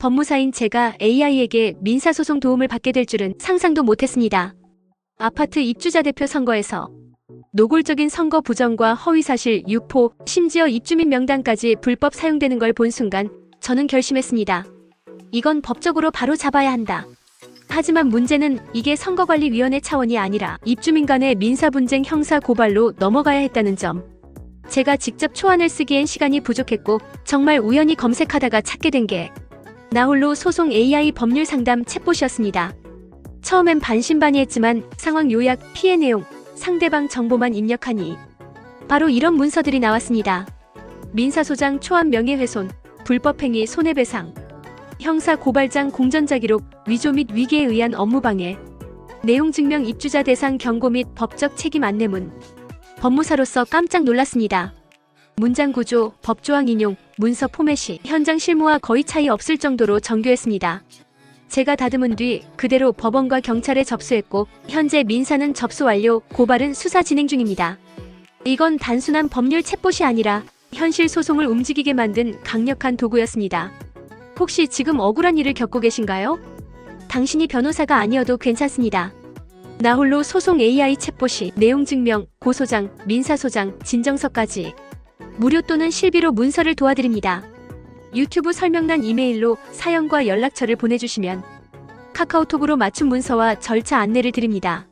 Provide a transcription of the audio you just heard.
법무사인 제가 AI에게 민사소송 도움을 받게 될 줄은 상상도 못했습니다. 아파트 입주자 대표 선거에서 노골적인 선거 부정과 허위사실 유포, 심지어 입주민 명단까지 불법 사용되는 걸 본 순간 저는 결심했습니다. 이건 법적으로 바로 잡아야 한다. 하지만 문제는 이게 선거관리위원회 차원이 아니라 입주민 간의 민사분쟁 형사 고발로 넘어가야 했다는 점. 제가 직접 초안을 쓰기엔 시간이 부족했고 정말 우연히 검색하다가 찾게 된게 나홀로 소송 AI 법률 상담 챗봇이었습니다. 처음엔 반신반의했지만 상황 요약, 피해 내용, 상대방 정보만 입력하니 바로 이런 문서들이 나왔습니다. 민사소장 초안 명예훼손, 불법행위 손해배상, 형사 고발장 공전자 기록, 위조 및 위계에 의한 업무방해, 내용 증명 입주자 대상 경고 및 법적 책임 안내문. 법무사로서 깜짝 놀랐습니다. 문장 구조, 법조항 인용, 문서 포맷이 현장 실무와 거의 차이 없을 정도로 정교했습니다. 제가 다듬은 뒤 그대로 법원과 경찰에 접수했고 현재 민사는 접수 완료, 고발은 수사 진행 중입니다. 이건 단순한 법률 챗봇이 아니라 현실 소송을 움직이게 만든 강력한 도구였습니다. 혹시 지금 억울한 일을 겪고 계신가요? 당신이 변호사가 아니어도 괜찮습니다. 나홀로 소송 AI 챗봇이 내용 증명, 고소장, 민사소장, 진정서까지 무료 또는 실비로 문서를 도와드립니다. 유튜브 설명란 이메일로 사연과 연락처를 보내주시면 카카오톡으로 맞춤 문서와 절차 안내를 드립니다.